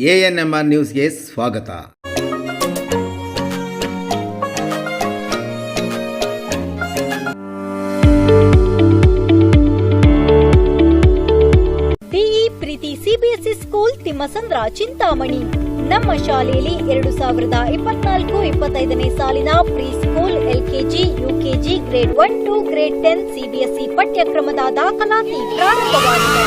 A N M R ನ್ಯೂಸ್ಗೆ ಸ್ವಾಗತ. ಡಿಇ ಪ್ರೀತಿ ಸಿಬಿಎಸ್ಇ ಸ್ಕೂಲ್ ತಿಮ್ಮಸಂದ್ರ ಚಿಂತಾಮಣಿ. ನಮ್ಮ ಶಾಲೆಯಲ್ಲಿ ಎರಡು ಸಾವಿರದ ಇಪ್ಪತ್ನಾಲ್ಕು ಇಪ್ಪತ್ತೈದನೇ ಸಾಲಿನ pre school LKG, UKG grade one to grade ten CBSE ಪಠ್ಯಕ್ರಮದ ದಾಖಲಾತಿ ಪ್ರಾರಂಭವಾಗಿದೆ.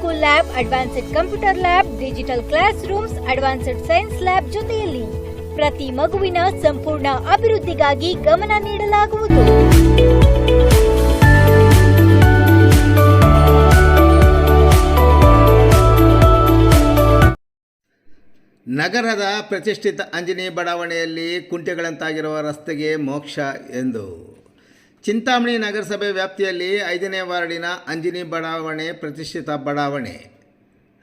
School lab advanced computer lab digital class rooms advanced science lab ಜೊತೆಯಲ್ಲಿ ಪ್ರತಿ ಮಗುವಿನ ಸಂಪೂರ್ಣ ಅಭಿವೃದ್ಧಿಗಾಗಿ ಗಮನ ನೀಡಲಾಗುವುದು. ನಗರದ ಪ್ರತಿಷ್ಠಿತ ಅಂಜನಿ ಬಡಾವಣೆಯಲ್ಲಿ ಕುಂಟೆಗಳಂತಾಗಿರುವ ರಸ್ತೆಗೆ ಮೋಕ್ಷ ಎಂದು. ಚಿಂತಾಮಣಿ ನಗರಸಭೆ ವ್ಯಾಪ್ತಿಯಲ್ಲಿ ಐದನೇ ವಾರ್ಡಿನ ಅಂಜನಿ ಬಡಾವಣೆ ಪ್ರತಿಷ್ಠಿತ ಬಡಾವಣೆ.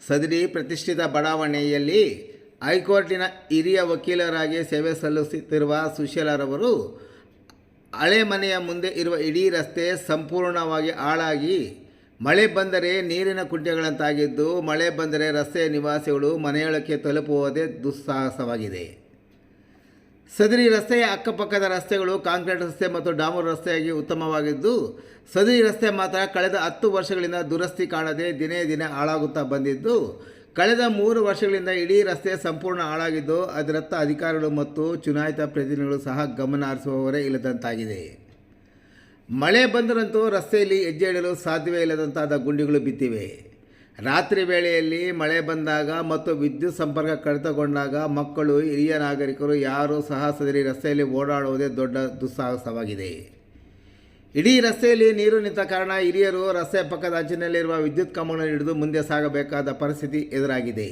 ಸದರಿ ಪ್ರತಿಷ್ಠಿತ ಬಡಾವಣೆಯಲ್ಲಿ ಹೈಕೋರ್ಟಿನ ಹಿರಿಯ ವಕೀಲರಾಗಿ ಸೇವೆ ಸಲ್ಲಿಸುತ್ತಿರುವ ಸುಶೀಲರವರು ಹಳೆ ಮನೆಯ ಮುಂದೆ ಇರುವ ಇಡೀ ರಸ್ತೆ ಸಂಪೂರ್ಣವಾಗಿ ಹಾಳಾಗಿ ಮಳೆ ಬಂದರೆ ನೀರಿನ ಕುಂಟೆಗಳಂತಾಗಿದ್ದು, ಮಳೆ ಬಂದರೆ ರಸ್ತೆಯ ನಿವಾಸಿಗಳು ಮನೆಯೊಳಕ್ಕೆ ತಲುಪುವುದೇ ದುಸ್ಸಾಹಸವಾಗಿದೆ. ಸದರಿ ರಸ್ತೆಯ ಅಕ್ಕಪಕ್ಕದ ರಸ್ತೆಗಳು ಕಾಂಕ್ರೀಟ್ ರಸ್ತೆ ಮತ್ತು ಡಾಮರ್ ರಸ್ತೆಯಾಗಿ ಉತ್ತಮವಾಗಿದ್ದು, ಸದರಿ ರಸ್ತೆ ಮಾತ್ರ ಕಳೆದ ಹತ್ತು ವರ್ಷಗಳಿಂದ ದುರಸ್ತಿ ಕಾಣದೆ ದಿನೇ ದಿನೇ ಹಾಳಾಗುತ್ತಾ ಬಂದಿದ್ದು, ಕಳೆದ ಮೂರು ವರ್ಷಗಳಿಂದ ಇಡೀ ರಸ್ತೆ ಸಂಪೂರ್ಣ ಹಾಳಾಗಿದ್ದು, ಅದರತ್ತ ಅಧಿಕಾರಿಗಳು ಮತ್ತು ಚುನಾಯಿತ ಪ್ರತಿನಿಧಿಗಳು ಸಹ ಗಮನ ಹರಿಸುವವರೇ ಇಲ್ಲದಂತಾಗಿದೆ. ಮಳೆ ಬಂದರಂತೂ ರಸ್ತೆಯಲ್ಲಿ ಹೆಜ್ಜೆ ಇಡಲು ಸಾಧ್ಯವೇ ಇಲ್ಲದಂತಾದ ಗುಂಡಿಗಳು ಬಿದ್ದಿವೆ. ರಾತ್ರಿ ವೇಳೆಯಲ್ಲಿ ಮಳೆ ಬಂದಾಗ ಮತ್ತು ವಿದ್ಯುತ್ ಸಂಪರ್ಕ ಕಡಿತಗೊಂಡಾಗ ಮಕ್ಕಳು, ಹಿರಿಯ ನಾಗರಿಕರು ಯಾರೂ ಸಹ ಸದರಿ ರಸ್ತೆಯಲ್ಲಿ ಓಡಾಡುವುದೇ ದೊಡ್ಡ ದುಸ್ಸಾಹಸವಾಗಿದೆ. ಇಡೀ ರಸ್ತೆಯಲ್ಲಿ ನೀರು ನಿಂತ ಕಾರಣ ಹಿರಿಯರು ರಸ್ತೆ ಪಕ್ಕದ ಅಂಚಿನಲ್ಲಿರುವ ವಿದ್ಯುತ್ ಕಂಬಗಳನ್ನು ಹಿಡಿದು ಮುಂದೆ ಸಾಗಬೇಕಾದ ಪರಿಸ್ಥಿತಿ ಎದುರಾಗಿದೆ.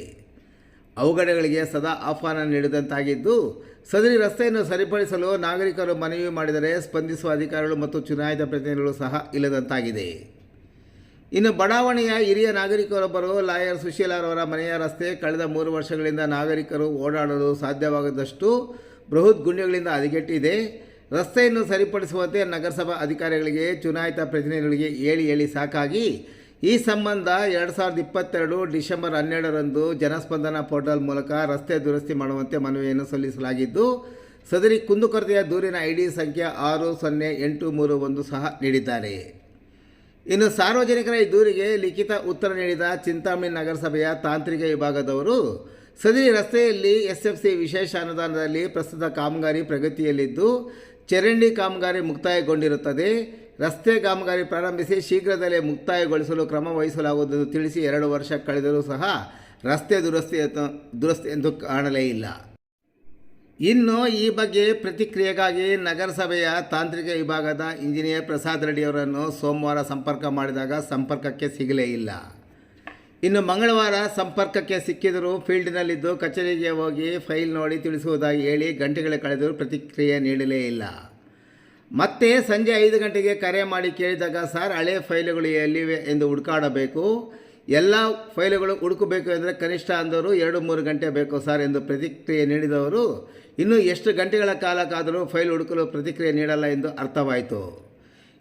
ಅವುಗಡೆಗಳಿಗೆ ಸದಾ ಆಹ್ವಾನ ನೀಡಿದಂತಾಗಿದ್ದು, ಸದರಿ ರಸ್ತೆಯನ್ನು ಸರಿಪಡಿಸಲು ನಾಗರಿಕರು ಮನವಿ ಮಾಡಿದರೆ ಸ್ಪಂದಿಸುವ ಅಧಿಕಾರಿಗಳು ಮತ್ತು ಚುನಾಯಿತ ಪ್ರತಿನಿಧಿಗಳು ಸಹ ಇಲ್ಲದಂತಾಗಿದೆ. ಇನ್ನು ಬಡಾವಣೆಯ ಹಿರಿಯ ನಾಗರಿಕರೊಬ್ಬರು ಲಾಯರ್ ಸುಶೀಲಾರವರ ಮನೆಯ ರಸ್ತೆ ಕಳೆದ ಮೂರು ವರ್ಷಗಳಿಂದ ನಾಗರಿಕರು ಓಡಾಡಲು ಸಾಧ್ಯವಾಗದಷ್ಟು ಬೃಹತ್ ಗುಂಡಿಗಳಿಂದ ಹದಗೆಟ್ಟಿದೆ. ರಸ್ತೆಯನ್ನು ಸರಿಪಡಿಸುವಂತೆ ನಗರಸಭಾ ಅಧಿಕಾರಿಗಳಿಗೆ, ಚುನಾಯಿತ ಪ್ರತಿನಿಧಿಗಳಿಗೆ ಹೇಳಿ ಹೇಳಿ ಸಾಕಾಗಿ. ಈ ಸಂಬಂಧ ಎರಡು ಸಾವಿರದ ಇಪ್ಪತ್ತೆರಡು ಡಿಸೆಂಬರ್ ಹನ್ನೆರಡರಂದು ಜನಸ್ಪಂದನ ಪೋರ್ಟಲ್ ಮೂಲಕ ರಸ್ತೆ ದುರಸ್ತಿ ಮಾಡುವಂತೆ ಮನವಿಯನ್ನು ಸಲ್ಲಿಸಲಾಗಿದ್ದು, ಸದರಿ ಕುಂದುಕೊರತೆಯ ದೂರಿನ ಐಡಿ ಸಂಖ್ಯೆ ಆರು ಸೊನ್ನೆ ಎಂಟು ಮೂರು ಒಂದು ಸಹ ನೀಡಿದ್ದಾರೆ. ಇನ್ನು ಸಾರ್ವಜನಿಕರ ಈ ದೂರಿಗೆ ಲಿಖಿತ ಉತ್ತರ ನೀಡಿದ ಚಿಂತಾಮಣಿ ನಗರಸಭೆಯ ತಾಂತ್ರಿಕ ವಿಭಾಗದವರು, ಸದರಿ ರಸ್ತೆಯಲ್ಲಿ ಎಸ್ ಎಫ್ ಸಿ ವಿಶೇಷ ಅನುದಾನದಲ್ಲಿ ಪ್ರಸ್ತುತ ಕಾಮಗಾರಿ ಪ್ರಗತಿಯಲ್ಲಿದ್ದು, ಚರಂಡಿ ಕಾಮಗಾರಿ ಮುಕ್ತಾಯಗೊಂಡಿರುತ್ತದೆ. ರಸ್ತೆ ಕಾಮಗಾರಿ ಪ್ರಾರಂಭಿಸಿ ಶೀಘ್ರದಲ್ಲೇ ಮುಕ್ತಾಯಗೊಳಿಸಲು ಕ್ರಮ ವಹಿಸಲಾಗುವುದೆಂದು ತಿಳಿಸಿ ಎರಡು ವರ್ಷ ಕಳೆದರೂ ಸಹ ರಸ್ತೆ ದುರಸ್ತಿ ದುರಸ್ತಿ ಎಂದು ಕಾಣಲೇ ಇಲ್ಲ. ಇನ್ನು ಈ ಬಗ್ಗೆ ಪ್ರತಿಕ್ರಿಯೆಗಾಗಿ ನಗರಸಭೆಯ ತಾಂತ್ರಿಕ ವಿಭಾಗದ ಇಂಜಿನಿಯರ್ ಪ್ರಸಾದ್ ರೆಡ್ಡಿಯವರನ್ನು ಸೋಮವಾರ ಸಂಪರ್ಕ ಮಾಡಿದಾಗ ಸಂಪರ್ಕಕ್ಕೆ ಸಿಗಲೇ ಇಲ್ಲ. ಇನ್ನು ಮಂಗಳವಾರ ಸಂಪರ್ಕಕ್ಕೆ ಸಿಕ್ಕಿದರೂ ಫೀಲ್ಡ್ನಲ್ಲಿದ್ದು ಕಚೇರಿಗೆ ಹೋಗಿ ಫೈಲ್ ನೋಡಿ ತಿಳಿಸುವುದಾಗಿ ಹೇಳಿ ಗಂಟೆಗಳ ಕಳೆದರೂ ಪ್ರತಿಕ್ರಿಯೆ ನೀಡಲೇ ಇಲ್ಲ. ಮತ್ತೆ ಸಂಜೆ ಐದು ಗಂಟೆಗೆ ಕರೆ ಮಾಡಿ ಕೇಳಿದಾಗ, ಸರ್, ಹಳೆ ಫೈಲುಗಳು ಎಲ್ಲಿವೆ? ಎಂದು ಹುಡುಕಾಡಬೇಕು. ಎಲ್ಲ ಫೈಲುಗಳು ಹುಡುಕಬೇಕು ಅಂದರೆ ಕನಿಷ್ಠ ಅಂದವರು ಎರಡು ಮೂರು ಗಂಟೆ ಬೇಕು ಸರ್ ಎಂದು ಪ್ರತಿಕ್ರಿಯೆ ನೀಡಿದವರು. ಇನ್ನು ಎಷ್ಟು ಗಂಟೆಗಳ ಕಾಲಕ್ಕಾದರೂ ಫೈಲ್ ಹುಡುಕಲು ಪ್ರತಿಕ್ರಿಯೆ ನೀಡಲ್ಲ ಎಂದು ಅರ್ಥವಾಯಿತು.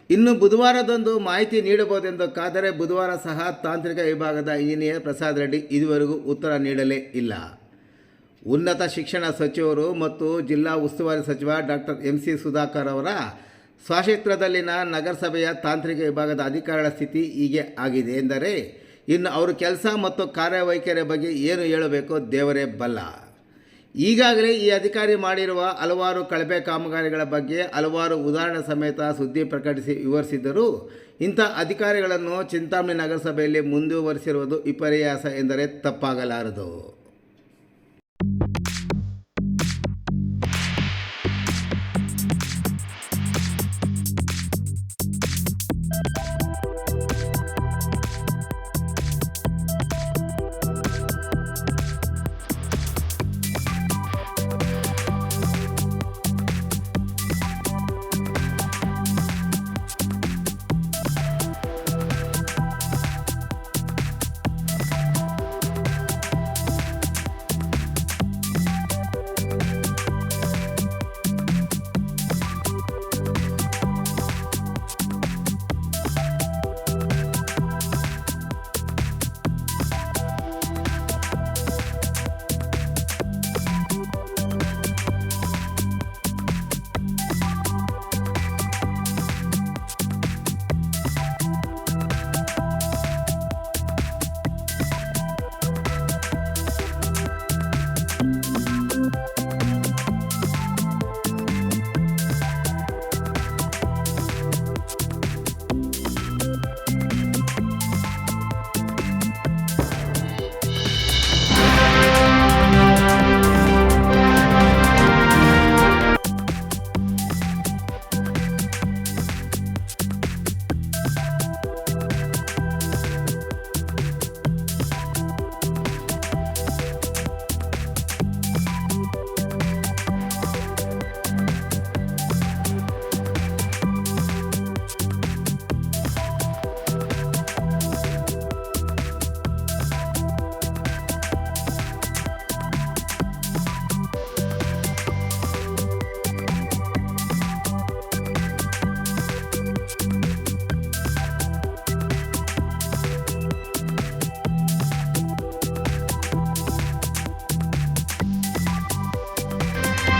ಇನ್ನು ಬುಧವಾರದಂದು ಮಾಹಿತಿ ನೀಡಬಹುದೆಂದು ಕಾದರೆ ಬುಧವಾರ ಸಹ ತಾಂತ್ರಿಕ ವಿಭಾಗದ ಇಂಜಿನಿಯರ್ ಪ್ರಸಾದ್ ರೆಡ್ಡಿ ಇದುವರೆಗೂ ಉತ್ತರ ನೀಡಲೇ ಇಲ್ಲ. ಉನ್ನತ ಶಿಕ್ಷಣ ಸಚಿವರು ಮತ್ತು ಜಿಲ್ಲಾ ಉಸ್ತುವಾರಿ ಸಚಿವ ಡಾಕ್ಟರ್ ಎಂ ಸಿ ಸುಧಾಕರ್ ಅವರ ಸ್ವಕ್ಷೇತ್ರದಲ್ಲಿನ ನಗರಸಭೆಯ ತಾಂತ್ರಿಕ ವಿಭಾಗದ ಅಧಿಕಾರಿಗಳ ಸ್ಥಿತಿ ಹೀಗೆ ಆಗಿದೆ ಎಂದರೆ ಇನ್ನು ಅವರು ಕೆಲಸ ಮತ್ತು ಕಾರ್ಯವೈಖರಿಯ ಬಗ್ಗೆ ಏನು ಹೇಳಬೇಕೋ ದೇವರೇ ಬಲ್ಲ. ಈಗಾಗಲೇ ಈ ಅಧಿಕಾರಿ ಮಾಡಿರುವ ಹಲವಾರು ಕಳಪೆ ಕಾಮಗಾರಿಗಳ ಬಗ್ಗೆ ಹಲವಾರು ಉದಾಹರಣೆ ಸಮೇತ ಸುದ್ದಿ ಪ್ರಕಟಿಸಿ ವಿವರಿಸಿದ್ದರು. ಇಂಥ ಅಧಿಕಾರಿಗಳನ್ನು ಚಿಂತಾಮಣಿ ನಗರಸಭೆಯಲ್ಲಿ ಮುಂದುವರಿಸಿರುವುದು ವಿಪರ್ಯಾಸ ಎಂದರೆ ತಪ್ಪಾಗಲಾರದು.